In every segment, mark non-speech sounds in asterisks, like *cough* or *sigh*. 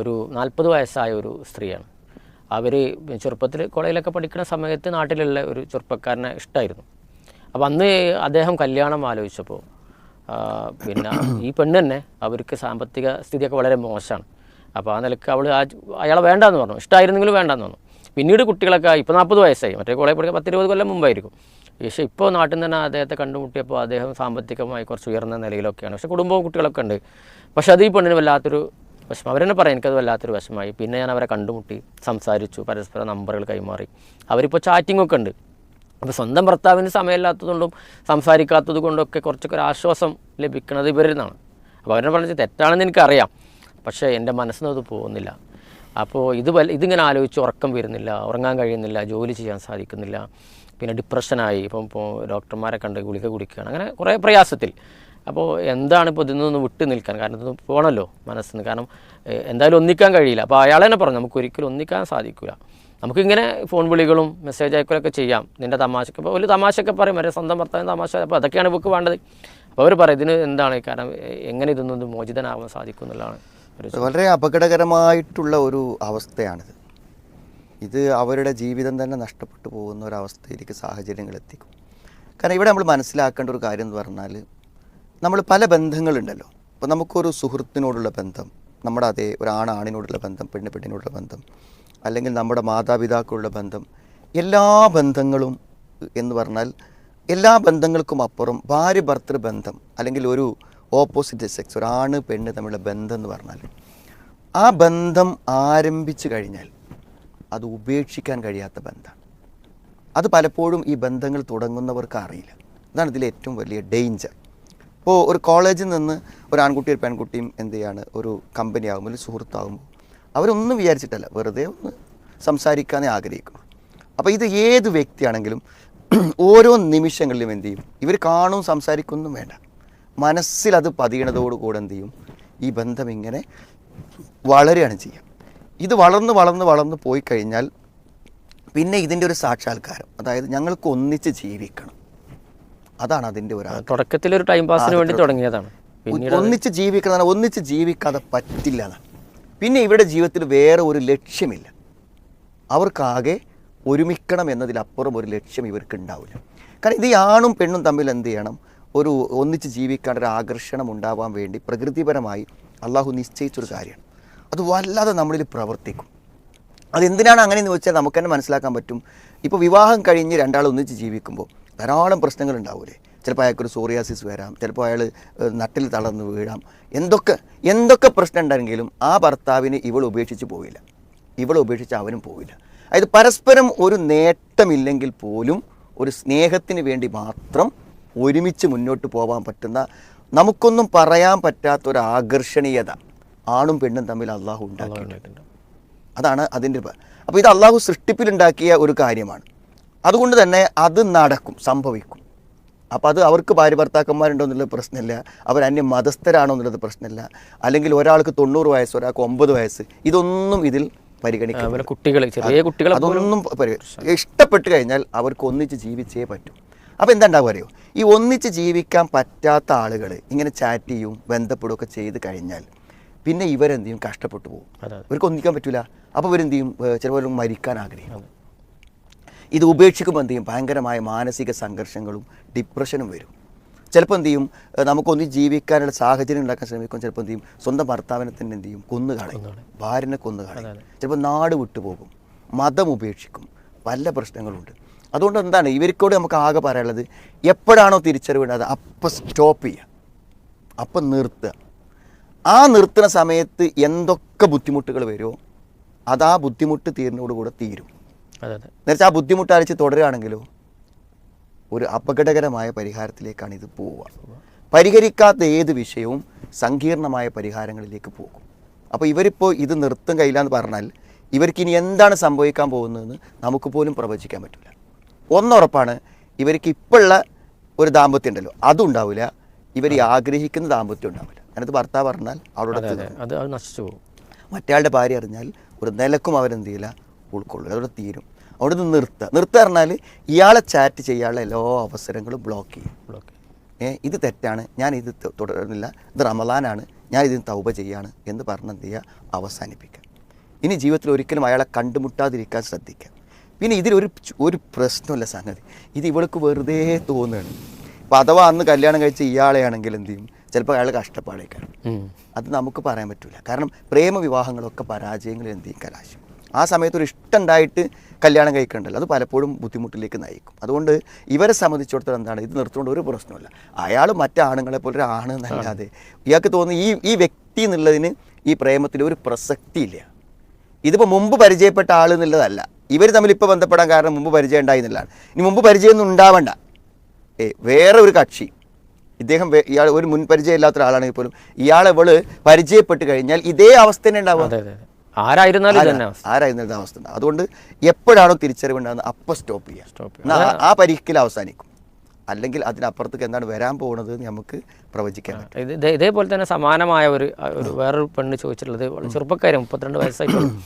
ഒരു നാൽപ്പത് വയസ്സായ ഒരു സ്ത്രീയാണ്. അവർ ചെറുപ്പത്തിൽ കോളേജിലൊക്കെ പഠിക്കുന്ന സമയത്ത് നാട്ടിലുള്ള ഒരു ചെറുപ്പക്കാരനെ ഇഷ്ടമായിരുന്നു അപ്പോൾ അന്ന് അദ്ദേഹം കല്യാണം ആലോചിച്ചപ്പോൾ പിന്നെ ഈ പെണ്ണ് തന്നെ അവർക്ക് സാമ്പത്തിക സ്ഥിതിയൊക്കെ വളരെ മോശമാണ്. അപ്പോൾ ആ നിലയ്ക്ക് അവൾ ആ അയാളെ വേണ്ടാന്ന് പറഞ്ഞു. ഇഷ്ടമായിരുന്നെങ്കിലും വേണ്ടാന്ന് പറഞ്ഞു. പിന്നീട് കുട്ടികളൊക്കെ ഇപ്പോൾ നാൽപ്പത് വയസ്സായി. മറ്റേ കോളേജ് പഠിക്കാൻ പത്തിരുപത് കൊല്ലം മുമ്പായിരിക്കും. പക്ഷേ ഇപ്പോൾ നാട്ടിൽ നിന്ന് തന്നെ അദ്ദേഹത്തെ കണ്ടുമുട്ടിയപ്പോൾ അദ്ദേഹം സാമ്പത്തികമായി കുറച്ച് ഉയർന്ന നിലയിലൊക്കെയാണ്. പക്ഷേ കുടുംബവും കുട്ടികളൊക്കെ ഉണ്ട്. പക്ഷേ അത് ഈ പെണ്ണിന് വല്ലാത്തൊരു വിഷമം. അവരെന്നെ പറയാം എനിക്കത് വല്ലാത്തൊരു വിഷമമായി. പിന്നെ ഞാൻ അവരെ കണ്ടുമുട്ടി സംസാരിച്ചു പരസ്പരം നമ്പറുകൾ കൈമാറി. അവരിപ്പോൾ ചാറ്റിംഗ് ഒക്കെ ഉണ്ട്. അപ്പോൾ സ്വന്തം ഭർത്താവിന് സമയമില്ലാത്തതുകൊണ്ടും സംസാരിക്കാത്തത് കൊണ്ടൊക്കെ കുറച്ചൊക്കെ ഒരു ആശ്വാസം ലഭിക്കുന്നത് ഇവരിൽ നിന്നാണ് അപ്പോൾ അവരെ പറഞ്ഞത് തെറ്റാണെന്ന് എനിക്കറിയാം. പക്ഷേ എന്റെ മനസ്സിന് അത് പോകുന്നില്ല. അപ്പോൾ ഇത് വല്ല ഇതിങ്ങനെ ആലോചിച്ച് ഉറക്കം വരുന്നില്ല ഉറങ്ങാൻ കഴിയുന്നില്ല ജോലി ചെയ്യാൻ സാധിക്കുന്നില്ല. പിന്നെ ഡിപ്രഷനായി ഇപ്പം ഇപ്പോൾ ഡോക്ടർമാരെ കണ്ട് ഗുളിക കുടിക്കുകയാണ്. അങ്ങനെ കുറേ പ്രയാസത്തിൽ. അപ്പോൾ എന്താണ് ഇപ്പോൾ ഇതിൽ വിട്ടു നിൽക്കാൻ? കാരണം ഇതൊന്നും പോകണമല്ലോ മനസ്സിന്. കാരണം എന്തായാലും ഒന്നിക്കാൻ കഴിയില്ല. അപ്പോൾ അയാൾ തന്നെ പറഞ്ഞു നമുക്ക് ഒരിക്കലും ഒന്നിക്കാൻ സാധിക്കില്ല നമുക്കിങ്ങനെ ഫോൺ വിളികളും മെസ്സേജ് അയക്കലൊക്കെ ചെയ്യാം. നിന്റെ തമാശക്ക് ഇപ്പോൾ ഒരു തമാശയൊക്കെ പറയും. വരെ സ്വന്തം ഭർത്താവ് തമാശ അപ്പോൾ അതൊക്കെയാണ് ഇവർക്ക് വേണ്ടത്. അപ്പോൾ അവർ പറയും ഇതിന് എന്താണ്? കാരണം എങ്ങനെ ഇതൊന്നും മോചിതനാകാൻ സാധിക്കും എന്നുള്ളതാണ് വളരെ അപകടകരമായിട്ടുള്ള ഒരു അവസ്ഥയാണിത്. ഇത് അവരുടെ ജീവിതം തന്നെ നഷ്ടപ്പെട്ടു പോകുന്ന ഒരവസ്ഥയിലേക്ക് സാഹചര്യങ്ങൾ എത്തിക്കും. കാരണം ഇവിടെ നമ്മൾ മനസ്സിലാക്കേണ്ട ഒരു കാര്യം എന്ന് പറഞ്ഞാൽ നമ്മൾ പല ബന്ധങ്ങളുണ്ടല്ലോ. അപ്പോൾ നമുക്കൊരു സുഹൃത്തിനോടുള്ള ബന്ധം നമ്മുടെ അതേ ഒരു ആണാണിനോടുള്ള ബന്ധം പെണ്ണ് പെണ്ണിനോടുള്ള ബന്ധം അല്ലെങ്കിൽ നമ്മുടെ മാതാപിതാക്കളുള്ള ബന്ധം എല്ലാ ബന്ധങ്ങളും എന്ന് പറഞ്ഞാൽ എല്ലാ ബന്ധങ്ങൾക്കും അപ്പുറം ഭാര്യ ഭർത്തൃ ബന്ധം അല്ലെങ്കിൽ ഒരു ഓപ്പോസിറ്റ് സെക്സ് ഒരു ആണ് പെണ്ണ് തമ്മിലുള്ള ബന്ധം എന്ന് പറഞ്ഞാൽ ആ ബന്ധം ആരംഭിച്ചു കഴിഞ്ഞാൽ അത് ഉപേക്ഷിക്കാൻ കഴിയാത്ത ബന്ധമാണ്. അത് പലപ്പോഴും ഈ ബന്ധങ്ങൾ തുടങ്ങുന്നവർക്ക് അറിയില്ല. ഇതാണ് ഇതിലെ ഏറ്റവും വലിയ ഡേഞ്ചർ ഇപ്പോൾ ഒരു കോളേജിൽ നിന്ന് ഒരു ആൺകുട്ടി ഒരു പെൺകുട്ടിയും എന്ത് ചെയ്യാണ്? ഒരു കമ്പനി ആകുമ്പോൾ ഒരു സുഹൃത്താകുമ്പോൾ അവരൊന്നും വിചാരിച്ചിട്ടല്ല. വെറുതെ ഒന്ന് സംസാരിക്കാനേ ആഗ്രഹിക്കും. അപ്പോൾ ഇത് ഏത് വ്യക്തിയാണെങ്കിലും ഓരോ നിമിഷങ്ങളിലും എന്ത് ചെയ്യും? ഇവർ കാണും സംസാരിക്കൊന്നും വേണ്ട. മനസ്സിൽ അത് പതിയണതോടുകൂടെ എന്ത് ചെയ്യും? ഈ ബന്ധം ഇങ്ങനെ വളരുകയാണ് ചെയ്യുക. ഇത് വളർന്ന് വളർന്ന് വളർന്ന് പോയി കഴിഞ്ഞാൽ പിന്നെ ഇതിന്റെ ഒരു സാക്ഷാത്കാരം അതായത് ഞങ്ങൾക്ക് ഒന്നിച്ച് ജീവിക്കണം. അതാണ് അതിന്റെ ഒരു. തുടക്കത്തിൽ ഒരു ടൈം പാസിന് വേണ്ടി തുടങ്ങിയതാണ്. ഒന്നിച്ച് ജീവിക്കണം പറഞ്ഞാൽ ഒന്നിച്ച് ജീവിക്കാതെ പറ്റില്ല പിന്നെ ഇവരുടെ ജീവിതത്തിൽ വേറെ ഒരു ലക്ഷ്യമില്ല. അവർക്കാകെ ഒരുമിക്കണം എന്നതിലപ്പുറം ഒരു ലക്ഷ്യം ഇവർക്ക് ഉണ്ടാവില്ല. കാരണം ഇത് ഈ ആണും പെണ്ണും തമ്മിൽ എന്ത് ചെയ്യണം? ഒരു ഒന്നിച്ച് ജീവിക്കാൻ ഒരു ആകർഷണം ഉണ്ടാവാൻ വേണ്ടി പ്രകൃതിപരമായി അള്ളാഹു നിശ്ചയിച്ചൊരു കാര്യമാണ്. അത് വല്ലാതെ നമ്മളിൽ പ്രവർത്തിക്കും. അതെന്തിനാണ് അങ്ങനെയെന്ന് വെച്ചാൽ നമുക്ക് തന്നെ മനസ്സിലാക്കാൻ പറ്റും. ഇപ്പോൾ വിവാഹം കഴിഞ്ഞ് രണ്ടാൾ ഒന്നിച്ച് ജീവിക്കുമ്പോൾ ധാരാളം പ്രശ്നങ്ങൾ ഉണ്ടാവൂലേ ചിലപ്പോൾ അയാൾക്കൊരു സോറിയാസിസ് വരാം ചിലപ്പോൾ അയാൾ നട്ടിൽ തളർന്ന് വീഴാം. എന്തൊക്കെ എന്തൊക്കെ പ്രശ്നം ഉണ്ടെങ്കിലും ആ ഭർത്താവിന് ഇവൾ ഉപേക്ഷിച്ച് പോവില്ല. ഇവൾ ഉപേക്ഷിച്ച് അവനും പോവില്ല. അതായത് പരസ്പരം ഒരു നേട്ടമില്ലെങ്കിൽ പോലും ഒരു സ്നേഹത്തിന് വേണ്ടി മാത്രം ഒരുമിച്ച് മുന്നോട്ട് പോകാൻ പറ്റുന്ന നമുക്കൊന്നും പറയാൻ പറ്റാത്ത ഒരു ആകർഷണീയത ആണും പെണ്ണും തമ്മിൽ അള്ളാഹു ഉണ്ടാക്കിയിട്ടുണ്ട്. അതാണ് അതിന്റെ അപ്പോൾ ഇത് അള്ളാഹു സൃഷ്ടിപ്പിലുണ്ടാക്കിയ ഒരു കാര്യമാണ്. അതുകൊണ്ട് തന്നെ അത് നടക്കും സംഭവിക്കും. അപ്പോൾ അത് അവർക്ക് ഭാര്യ ഭർത്താക്കന്മാരുണ്ടോ എന്നുള്ളത് പ്രശ്നമില്ല അവർ അന്യ മതസ്ഥരാണോ എന്നുള്ളത് പ്രശ്നമില്ല. അല്ലെങ്കിൽ ഒരാൾക്ക് തൊണ്ണൂറ് വയസ്സ് ഒരാൾക്ക് ഒമ്പത് വയസ്സ് ഇതൊന്നും ഇതിൽ പരിഗണിക്കും അതുപോലെ കുട്ടികൾ ചെറിയ കുട്ടികളെ അതൊന്നും ഇഷ്ടപ്പെട്ട് കഴിഞ്ഞാൽ അവർക്ക് ഒന്നിച്ച് ജീവിച്ചേ പറ്റൂ. അപ്പോൾ എന്താ ഉണ്ടാവുക അറിയോ? ഈ ഒന്നിച്ച് ജീവിക്കാൻ പറ്റാത്ത ആളുകൾ ഇങ്ങനെ ചാറ്റ് ചെയ്യും ബന്ധപ്പെടുകയൊക്കെ ചെയ്ത് കഴിഞ്ഞാൽ പിന്നെ ഇവരെന്ത് ചെയ്യും? കഷ്ടപ്പെട്ടു പോകും. ഇവർക്ക് ഒന്നിക്കാൻ പറ്റൂല. അപ്പോൾ ഇവരെന്ത് ചെയ്യും? ഏഹ് ചിലപ്പോൾ മരിക്കാൻ ആഗ്രഹിക്കും. ഇത് ഉപേക്ഷിക്കുമ്പോൾ എന്ത് ചെയ്യും? ഭയങ്കരമായ മാനസിക സംഘർഷങ്ങളും ഡിപ്രഷനും വരും. ചിലപ്പോൾ എന്ത് ചെയ്യും? നമുക്കൊന്നും ജീവിക്കാനുള്ള സാഹചര്യം ഉണ്ടാക്കാൻ ശ്രമിക്കും ചിലപ്പോൾ എന്ത് ചെയ്യും? സ്വന്തം ഭർത്താവിനെ തന്നെ എന്ത് ചെയ്യും? കൊന്നു കളയും ഭാര്യനെ കൊന്നു കളയും ചിലപ്പോൾ നാട് വിട്ടുപോകും മതം ഉപേക്ഷിക്കും. പല പ്രശ്നങ്ങളുണ്ട്. അതുകൊണ്ട് എന്താണ്? ഇവർക്കോട് നമുക്ക് ആകെ പറയാനുള്ളത് എപ്പോഴാണോ തിരിച്ചറിവേണ്ടത് അപ്പം സ്റ്റോപ്പ് ചെയ്യുക. അപ്പം നിർത്തുക. ആ നിർത്തുന്ന സമയത്ത് എന്തൊക്കെ ബുദ്ധിമുട്ടുകൾ വരുമോ? അത് ആ ബുദ്ധിമുട്ട് തീരുന്നതോടുകൂടെ തീരും. എന്നുവെച്ചാൽ ആ ബുദ്ധിമുട്ട് അരച്ച് തുടരുകയാണെങ്കിലോ ഒരു അപകടകരമായ പരിഹാരത്തിലേക്കാണ് ഇത് പോവുക. പരിഹരിക്കാത്ത ഏത് വിഷയവും സങ്കീർണമായ പരിഹാരങ്ങളിലേക്ക് പോകും. അപ്പോൾ ഇവരിപ്പോൾ ഇത് നിർത്തും കയ്യില്ലാന്ന് പറഞ്ഞാൽ ഇവർക്ക് ഇനി എന്താണ് സംഭവിക്കാൻ പോകുന്നതെന്ന് നമുക്ക് പോലും പ്രവചിക്കാൻ പറ്റില്ല ഒന്നുറപ്പാണ് ഇവർക്ക് ഇപ്പോഴുള്ള ഒരു ദാമ്പത്യം ഉണ്ടല്ലോ അതും ഉണ്ടാവില്ല ഇവർ ആഗ്രഹിക്കുന്ന ദാമ്പത്യം ഉണ്ടാവില്ല. അതിനകത്ത് ഭർത്താവ് പറഞ്ഞാൽ അവരുടെ അത് നശിച്ചു പോകും. മറ്റയാളുടെ ഭാര്യ അറിഞ്ഞാൽ ഒരു നിലക്കും അവരെന്ത് ചെയ്യില്ല ഉൾക്കൊള്ളില്ല അതോടെ തീരും. അവിടെ നിന്ന് നിർത്തുക. നിർത്തുക പറഞ്ഞാൽ ഇയാളെ ചാറ്റ് ചെയ്യാനുള്ള എല്ലാ അവസരങ്ങളും ബ്ലോക്ക് ചെയ്യും. ബ്ലോക്ക് ഏ ഇത് തെറ്റാണ്. ഞാൻ ഇത് തുടരുന്നില്ല. ഇത് റമലാനാണ് ഞാൻ ഇതിന് തൗബ ചെയ്യാണ് എന്ന് പറഞ്ഞ് എന്ത് ചെയ്യുക? അവസാനിപ്പിക്കുക. ഇനി ജീവിതത്തിൽ ഒരിക്കലും അയാളെ കണ്ടുമുട്ടാതിരിക്കാൻ ശ്രദ്ധിക്കുക. പിന്നെ ഇതിലൊരു ഒരു പ്രശ്നമല്ല സംഗതി. ഇത് ഇവൾക്ക് വെറുതെ തോന്നുകയാണ്. അപ്പോൾ അഥവാ അന്ന് കല്യാണം കഴിച്ച ഇയാളെയാണെങ്കിൽ എന്ത് ചെയ്യും? ചിലപ്പോൾ അയാൾ കഷ്ടപ്പാടേക്കാണ്. അത് നമുക്ക് പറയാൻ പറ്റില്ല കാരണം പ്രേമവിവാഹങ്ങളൊക്കെ പരാജയങ്ങളിൽ എന്ത് ചെയ്യും? കലാശം ആ സമയത്ത് ഒരു ഇഷ്ടമുണ്ടായിട്ട് കല്യാണം കഴിക്കണ്ടല്ലോ. അത് പലപ്പോഴും ബുദ്ധിമുട്ടിലേക്ക് നയിക്കും. അതുകൊണ്ട് ഇവരെ സംബന്ധിച്ചിടത്തോളം എന്താണ്? ഇത് നിർത്തുകൊണ്ട് ഒരു പ്രശ്നമില്ല അയാൾ മറ്റാണുങ്ങളെ പോലെ ഒരു ആണ് എന്നല്ലാതെ ഇയാൾക്ക് തോന്നുന്നു ഈ ഈ വ്യക്തി എന്നുള്ളതിന് ഈ പ്രേമത്തിൽ ഒരു പ്രസക്തിയില്ല. ഇതിപ്പോൾ മുമ്പ് പരിചയപ്പെട്ട ആൾ എന്നുള്ളതല്ല. ഇവർ തമ്മിൽ ഇപ്പോൾ ബന്ധപ്പെടാൻ കാരണം മുമ്പ് പരിചയം ഉണ്ടായി എന്നുള്ളതാണ്. ഇനി മുമ്പ് പരിചയമൊന്നും ഉണ്ടാവണ്ട. ഏ വേറെ ഒരു കക്ഷി. ഇദ്ദേഹം ഇയാൾ ഒരു മുൻ ഇല്ലാത്ത ഒരാളാണെങ്കിൽ പോലും ഇയാളെ ഇവൾ പരിചയപ്പെട്ട് കഴിഞ്ഞാൽ ഇതേ അവസ്ഥ തന്നെ ഉണ്ടാവുക. ആരായിരുന്നാലും തന്നെ അവസ്ഥ. അതുകൊണ്ട് എപ്പോഴാണോ തിരിച്ചറിവുണ്ടാകുന്നത് അപ്പൊ സ്റ്റോപ്പ് ചെയ്യുക ആ- പരീക്ഷയിൽ അവസാനിക്കും. അല്ലെങ്കിൽ അതിനപ്പുറത്തേക്ക് എന്താണ് വരാൻ പോകുന്നത് നമുക്ക് പ്രവചിക്കാൻ ഇത് ഇതേപോലെ തന്നെ സമാനമായ ഒരു ഒരു വേറൊരു പെണ്ണ് ചോദിച്ചിട്ടുള്ളത് ചെറുപ്പക്കാരി മുപ്പത്തിരണ്ട് വയസ്സായിട്ടുള്ളൂ.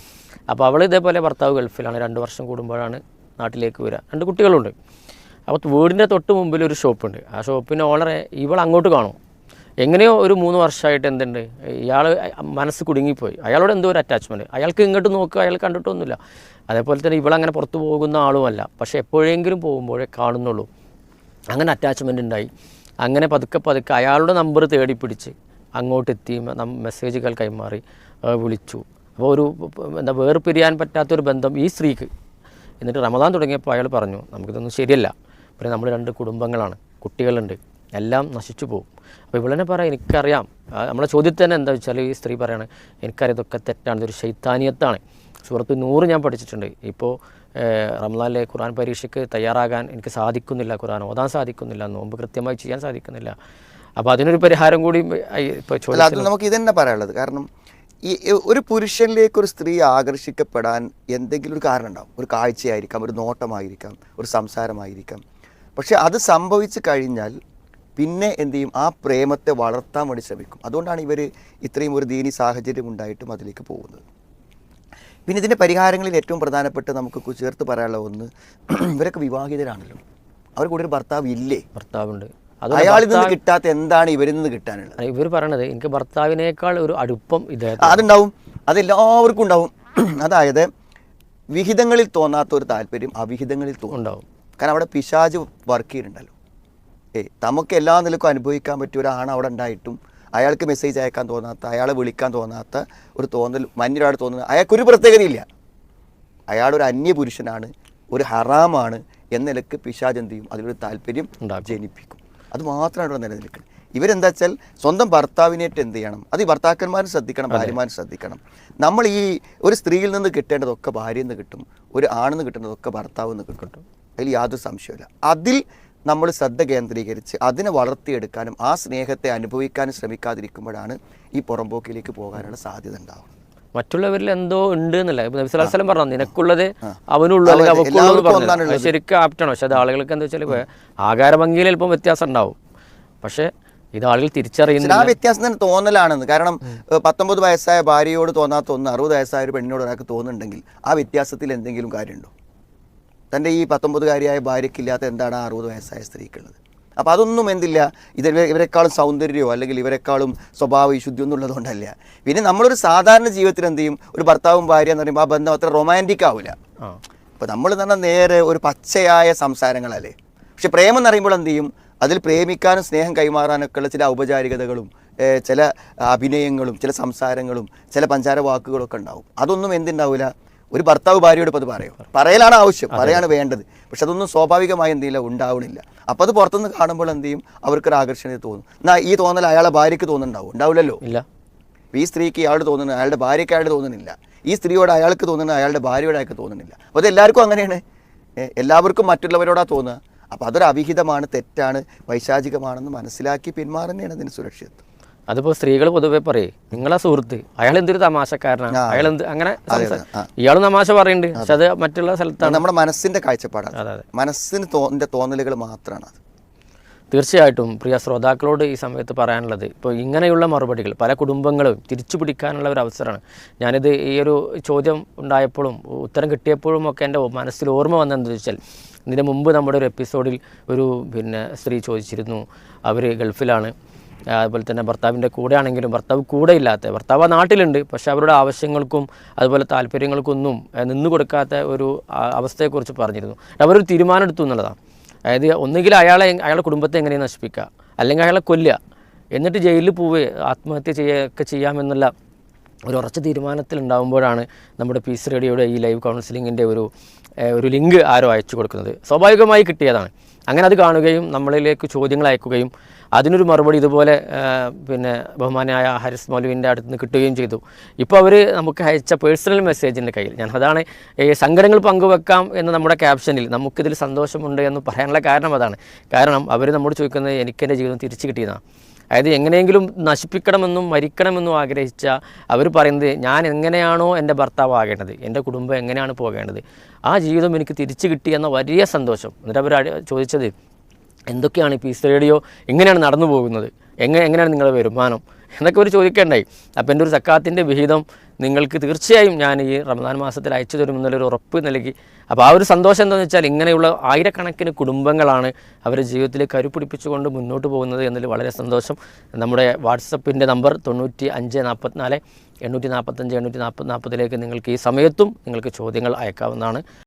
അപ്പോൾ അവൾ ഇതേപോലെ ഭർത്താവ് ഗൾഫിലാണ്. രണ്ട് വർഷം കൂടുമ്പോഴാണ് നാട്ടിലേക്ക് വരിക രണ്ട് കുട്ടികളുണ്ട്. അപ്പോൾ വീടിന്റെ തൊട്ട് മുമ്പിൽ ഒരു ഷോപ്പുണ്ട്. ആ ഷോപ്പിന് ഓണറെ ഇവൾ അങ്ങോട്ട് കാണും. എങ്ങനെയോ ഒരു മൂന്ന് വർഷമായിട്ട് എന്തുണ്ട്? ഇയാൾ മനസ്സ് കുടുങ്ങിപ്പോയി. അയാളോട് എന്തോ ഒരു അറ്റാച്ച്മെന്റ് അയാൾക്ക് ഇങ്ങോട്ട് നോക്കുക അയാൾ കണ്ടിട്ടൊന്നുമില്ല. അതേപോലെ തന്നെ ഇവളങ്ങനെ പുറത്തു പോകുന്ന ആളുമല്ല. പക്ഷേ എപ്പോഴെങ്കിലും പോകുമ്പോഴേ കാണുന്നുള്ളൂ. അങ്ങനെ അറ്റാച്ച്മെന്റ് ഉണ്ടായി. അങ്ങനെ പതുക്കെ പതുക്കെ അയാളുടെ നമ്പർ തേടി പിടിച്ച് അങ്ങോട്ടെത്തി മെസ്സേജുകൾ കൈമാറി വിളിച്ചു. അപ്പോൾ ഒരു എന്താ എന്താ വേർപിരിയാൻ പറ്റാത്തൊരു ബന്ധം ഈ സ്ത്രീക്ക്. എന്നിട്ട് റമദാൻ തുടങ്ങിയപ്പോൾ അയാൾ പറഞ്ഞു നമുക്കിതൊന്നും ശരിയല്ല. പിന്നെ നമ്മൾ രണ്ട് കുടുംബങ്ങളാണ്. കുട്ടികളുണ്ട്. എല്ലാം നശിച്ചു പോകും. അപ്പോൾ ഇവളെന്നെ പറയാം എനിക്കറിയാം. നമ്മളെ ചോദ്യത്തിൽ തന്നെ എന്താ വെച്ചാൽ ഈ സ്ത്രീ പറയാണ് എനിക്കറിയാം ഇതൊക്കെ തെറ്റാണ് ഇതൊരു ശൈത്താനിയത്താണ്. സുഹൃത്ത് നൂറ് ഞാൻ പഠിച്ചിട്ടുണ്ട്. ഇപ്പോൾ റംലാനിലെ ഖുർആൻ പരീക്ഷയ്ക്ക് തയ്യാറാകാൻ എനിക്ക് സാധിക്കുന്നില്ല ഖുർആൻ ഓതാൻ സാധിക്കുന്നില്ല നോമ്പ് കൃത്യമായി ചെയ്യാൻ സാധിക്കുന്നില്ല. അപ്പോൾ അതിനൊരു പരിഹാരം കൂടി ഇപ്പോൾ അത് നമുക്ക് ഇതന്നെ പറയാനുള്ളത്. കാരണം ഈ ഈ ഒരു പുരുഷനിലേക്ക് ഒരു സ്ത്രീ ആകർഷിക്കപ്പെടാൻ എന്തെങ്കിലും ഒരു കാരണം ഉണ്ടാവും. ഒരു കാഴ്ചയായിരിക്കാം ഒരു നോട്ടമായിരിക്കാം ഒരു സംസാരമായിരിക്കാം. പക്ഷേ അത് സംഭവിച്ചു കഴിഞ്ഞാൽ പിന്നെ എന്ത് ചെയ്യും? ആ പ്രേമത്തെ വളർത്താൻ വേണ്ടി ശ്രമിക്കും. അതുകൊണ്ടാണ് ഇവർ ഇത്രയും ഒരു ദീനി സാഹചര്യം ഉണ്ടായിട്ടും അതിലേക്ക് പോകുന്നത്. പിന്നെ ഇതിന്റെ പരിഹാരങ്ങളിൽ ഏറ്റവും പ്രധാനപ്പെട്ട് നമുക്ക് ചേർത്ത് പറയാനുള്ള ഒന്ന് *clears throat* ഇവരൊക്കെ വിവാഹിതരാണല്ലോ. അവർ കൂടെ ഒരു ഭർത്താവ് ഇല്ലേ? ഭർത്താവുണ്ട്. അയാളിൽ നിന്ന് കിട്ടാത്ത എന്താണ് ഇവരിൽ നിന്ന് കിട്ടാനുള്ളത്? ഇവർ പറയണത് എനിക്ക് ഭർത്താവിനേക്കാൾ ഒരു അടുപ്പം ഇത് അതുണ്ടാവും. അതെല്ലാവർക്കും ഉണ്ടാവും. *clears throat* അതായത് വിഹിതങ്ങളിൽ തോന്നാത്ത ഒരു താല്പര്യം അവിഹിതങ്ങളിൽ തോന്നും. കാരണം അവിടെ പിശാജ് വർക്ക് ചെയ്യുന്നുണ്ടല്ലോ. ഏയ് നമുക്ക് എല്ലാ നിലക്കും അനുഭവിക്കാൻ പറ്റിയ ഒരാണ് അവിടെ ഉണ്ടായിട്ടും അയാൾക്ക് മെസ്സേജ് അയക്കാൻ തോന്നാത്ത അയാളെ വിളിക്കാൻ തോന്നാത്ത ഒരു തോന്നൽ മഞ്ഞൊരാൾ തോന്നുന്നത് അയാൾക്കൊരു പ്രത്യേകതയില്ല അയാളൊരു അന്യപുരുഷനാണ് ഒരു ഹറാമാണ് എന്ന നിലയ്ക്ക് പിശാജ് എന്ത് ചെയ്യും? അതിലൊരു താല്പര്യം ജനിപ്പിക്കും. അത് മാത്രമാണ് ഇവിടെ നിലനിൽക്കുന്നത്. ഇവരെന്താ വെച്ചാൽ സ്വന്തം ഭർത്താവിനായിട്ട് എന്ത് ചെയ്യണം? അത് ഈ ഭർത്താക്കന്മാരും ശ്രദ്ധിക്കണം ഭാര്യമാരും ശ്രദ്ധിക്കണം. നമ്മൾ ഈ ഒരു സ്ത്രീയിൽ നിന്ന് കിട്ടേണ്ടതൊക്കെ ഭാര്യയിൽ നിന്ന് കിട്ടും ഒരു ആണിൽ നിന്ന് കിട്ടേണ്ടതൊക്കെ ഭർത്താവിൽ നിന്ന് കിട്ടും. അതിൽ യാതൊരു സംശയമില്ല അതിൽ നമ്മൾ ശ്രദ്ധ കേന്ദ്രീകരിച്ച് അതിനെ വളർത്തിയെടുക്കാനും ആ സ്നേഹത്തെ അനുഭവിക്കാനും ശ്രമിക്കാതിരിക്കുമ്പോഴാണ് ഈ പുറമ്പോക്കിലേക്ക് പോകാനുള്ള സാധ്യത ഉണ്ടാവുന്നത്. മറ്റുള്ളവരിൽ എന്തോ ഉണ്ട് എന്നല്ല. നബി പറഞ്ഞു നിനക്കുള്ളത് അവനുള്ളൂ അല്ലെങ്കിൽ പറഞ്ഞു ശരിക്കും ആപ്റ്റാണ്. പക്ഷെ അത് ആളുകൾക്ക് എന്താ വെച്ചാൽ ആകാര ഭംഗിയിൽ അല്പം വ്യത്യാസം ഉണ്ടാവും. പക്ഷെ ഇത് ആളുകൾ തിരിച്ചറിയുന്നത് ആ വ്യത്യാസം തന്നെ തോന്നലാണെന്ന്. കാരണം പത്തൊമ്പത് വയസ്സായ ഭാര്യയോട് തോന്നാത്ത ഒന്ന് അറുപത് വയസ്സായ ഒരു പെണ്ണിനോട് ഒരാൾക്ക് തോന്നുന്നുണ്ടെങ്കിൽ ആ വ്യത്യാസത്തിൽ എന്തെങ്കിലും കാര്യമുണ്ടോ? തന്റെ ഈ പത്തൊമ്പതുകാരിയായ ഭാര്യയ്ക്കില്ലാത്ത എന്താണ് ആ അറുപത് വയസ്സായ സ്ത്രീക്കുള്ളത്? അപ്പോൾ അതൊന്നും എന്തില്ല. ഇത് ഇവ- ഇവരെക്കാളും സൗന്ദര്യമോ അല്ലെങ്കിൽ ഇവരെക്കാളും സ്വഭാവ വിശുദ്ധിയോ എന്നുള്ളതുകൊണ്ടല്ല പിന്നെ നമ്മളൊരു സാധാരണ ജീവിതത്തിൽ എന്ത് ചെയ്യും? ഒരു ഭർത്താവും ഭാര്യ എന്ന് പറയുമ്പോൾ ആ ബന്ധം അത്ര റൊമാന്റിക് ആവില്ല അപ്പോൾ നമ്മൾ തന്നെ നേരെ ഒരു പച്ചയായ സംസാരങ്ങളല്ലേ? പക്ഷെ പ്രേമം എന്ന് പറയുമ്പോൾ എന്ത് ചെയ്യും? അതിൽ പ്രേമിക്കാനും സ്നേഹം കൈമാറാനൊക്കെ ഉള്ള ചില ഔപചാരികതകളും ചില അഭിനയങ്ങളും ചില സംസാരങ്ങളും ചില പഞ്ചാര വാക്കുകളൊക്കെ ഉണ്ടാവും. അതൊന്നും എന്തുണ്ടാവില്ല ഒരു ഭർത്താവ് ഭാര്യയോട് ഇപ്പോൾ അത് പറയും. പറയലാണ് ആവശ്യം. പറയാണ് വേണ്ടത്. പക്ഷെ അതൊന്നും സ്വാഭാവികമായി എന്ത് ചെയ്യില്ല ഉണ്ടാവണില്ല. അപ്പോൾ അത് പുറത്തുനിന്ന് കാണുമ്പോൾ എന്ത് ചെയ്യും? അവർക്കൊരു ആകർഷണീയത തോന്നും. എന്നാൽ ഈ തോന്നൽ അയാളെ ഭാര്യയ്ക്ക് തോന്നുന്നുണ്ടാവും. ഉണ്ടാവില്ലല്ലോ. ഇല്ല. ഈ സ്ത്രീക്ക് ഇയാളോട് തോന്നുന്നു അയാളുടെ ഭാര്യയ്ക്ക് അയാളോട് തോന്നുന്നില്ല. ഈ സ്ത്രീയോട് അയാൾക്ക് തോന്നുന്നു അയാളുടെ ഭാര്യയോട് അയാൾക്ക് തോന്നുന്നില്ല. അപ്പോൾ അത് എല്ലാവർക്കും അങ്ങനെയാണ്. എല്ലാവർക്കും മറ്റുള്ളവരോടാ തോന്നുക. അപ്പോൾ അതൊരു അവിഹിതമാണ് തെറ്റാണ് വൈശാചികമാണെന്ന് മനസ്സിലാക്കി പിന്മാറുന്നതാണ് അതിന് സുരക്ഷിതത്വം. അതിപ്പോ സ്ത്രീകൾ പൊതുവെ പറയേ നിങ്ങളെ സുഹൃത്ത് അയാൾ എന്തൊരു തമാശക്കാരനാണ് അയാൾ എന്ത് അങ്ങനെ. ഇയാളും തമാശ പറയുന്നുണ്ട് പക്ഷെ അത് മറ്റുള്ള സ്ഥലത്താണ്. നമ്മുടെ മനസ്സിന്റെ കാഴ്ചപ്പാടാണ്. അതെ മനസ്സിന് തോന്നലുകൾ മാത്രമാണ് അത്. തീർച്ചയായിട്ടും പ്രിയ ശ്രോതാക്കളോട് ഈ സമയത്ത് പറയാനുള്ളത് ഇപ്പോൾ ഇങ്ങനെയുള്ള മറുപടികൾ പല കുടുംബങ്ങളും തിരിച്ചു പിടിക്കാനുള്ള ഒരു അവസരമാണ്. ഞാനിത് ഈ ഒരു ചോദ്യം ഉണ്ടായപ്പോഴും ഉത്തരം കിട്ടിയപ്പോഴും ഒക്കെ എന്റെ മനസ്സിൽ ഓർമ്മ വന്നതെന്ന് വെച്ചാൽ ഇതിന് മുമ്പ് നമ്മുടെ ഒരു എപ്പിസോഡിൽ ഒരു പിന്നെ സ്ത്രീ ചോദിച്ചിരുന്നു അവർ ഗൾഫിലാണ്. അതുപോലെ തന്നെ ഭർത്താവിന്റെ കൂടെ ആണെങ്കിലും ഭർത്താവ് കൂടെ ഇല്ലാത്ത ഭർത്താവ് നാട്ടിലുണ്ട് പക്ഷെ അവരുടെ ആവശ്യങ്ങൾക്കും അതുപോലെ താല്പര്യങ്ങൾക്കൊന്നും നിന്നു കൊടുക്കാത്ത ഒരു അവസ്ഥയെക്കുറിച്ച് പറഞ്ഞിരുന്നു. അവരൊരു തീരുമാനം എടുത്തു എന്നുള്ളതാണ്. അതായത് ഒന്നുകിൽ അയാളെ അയാളുടെ കുടുംബത്തെ എങ്ങനെ നശിപ്പിക്കുക അല്ലെങ്കിൽ അയാളെ കൊല്ലുക എന്നിട്ട് ജയിലിൽ പോവുക ആത്മഹത്യ ചെയ്യുകയൊക്കെ ചെയ്യാമെന്നുള്ള ഒരു ഉറച്ച തീരുമാനത്തിലുണ്ടാകുമ്പോഴാണ് നമ്മുടെ പീസ് റേഡിയോയുടെ ഈ ലൈവ് കൗൺസിലിങ്ങിന്റെ ഒരു ഒരു ലിങ്ക് ആരോ അയച്ചു കൊടുക്കുന്നത്. സ്വാഭാവികമായി കിട്ടിയതാണ്. അങ്ങനെ അത് കാണുകയും നമ്മളിലേക്ക് ചോദ്യങ്ങൾ അയക്കുകയും അതിനൊരു മറുപടി ഇതുപോലെ പിന്നെ ബഹുമാനായ ഹരിസ് മൗലുവിന്റെ അടുത്ത് നിന്ന് കിട്ടുകയും ചെയ്തു. ഇപ്പോൾ അവർ നമുക്ക് അയച്ച പേഴ്സണൽ മെസ്സേജിന്റെ കയ്യിൽ ഞാൻ അതാണ് ഈ സങ്കടങ്ങൾ പങ്കുവെക്കാം എന്ന് നമ്മുടെ ക്യാപ്ഷനിൽ നമുക്കിതിൽ സന്തോഷമുണ്ട് എന്ന് പറയാനുള്ള കാരണം അതാണ്. കാരണം അവർ നമ്മോട് ചോദിക്കുന്നത് എനിക്കെന്റെ ജീവിതം തിരിച്ചു കിട്ടിയതാണ് അതായത് എങ്ങനെയെങ്കിലും നശിപ്പിക്കണമെന്നും മരിക്കണമെന്നും ആഗ്രഹിച്ച അവർ പറയുന്നത് ഞാൻ എങ്ങനെയാണോ എന്റെ ഭർത്താവ് ആകേണ്ടത് എന്റെ കുടുംബം എങ്ങനെയാണ് പോകേണ്ടത് ആ ജീവിതം എനിക്ക് തിരിച്ചു കിട്ടിയെന്ന വലിയ സന്തോഷം. എന്നിട്ട് അവർ ചോദിച്ചത് എന്തൊക്കെയാണ് ഈ പീസ് റേഡിയോ എങ്ങനെയാണ് നടന്നു പോകുന്നത്? എങ്ങനെ എങ്ങനെയാണ് നിങ്ങളുടെ വരുമാനം? എന്നൊക്കെ ഒരു ചോദിക്കേണ്ടായി. അപ്പോൾ എന്റെ ഒരു സക്കാത്തിന്റെ വിഹിതം നിങ്ങൾക്ക് തീർച്ചയായും ഞാൻ ഈ റമദാൻ മാസത്തിൽ അയച്ചു തരുമെന്നുള്ളൊരു ഉറപ്പ് നൽകി. അപ്പോൾ ആ ഒരു സന്തോഷം എന്താണെന്ന് വെച്ചാൽ ഇങ്ങനെയുള്ള ആയിരക്കണക്കിന് കുടുംബങ്ങളാണ് അവരുടെ ജീവിതത്തിൽ കരുപിടിപ്പിച്ചുകൊണ്ട് മുന്നോട്ട് പോകുന്നത് എന്നതിൽ വളരെ സന്തോഷം. നമ്മുടെ വാട്സപ്പിന്റെ നമ്പർ തൊണ്ണൂറ്റി അഞ്ച് നാൽപ്പത്തിനാല് എണ്ണൂറ്റി നാൽപ്പത്തഞ്ച് എണ്ണൂറ്റി നാൽപ്പത് നാൽപ്പതിലേക്ക് നിങ്ങൾക്ക് ഈ സമയത്തും നിങ്ങൾക്ക് ചോദ്യങ്ങൾ അയക്കാവുന്നതാണ്.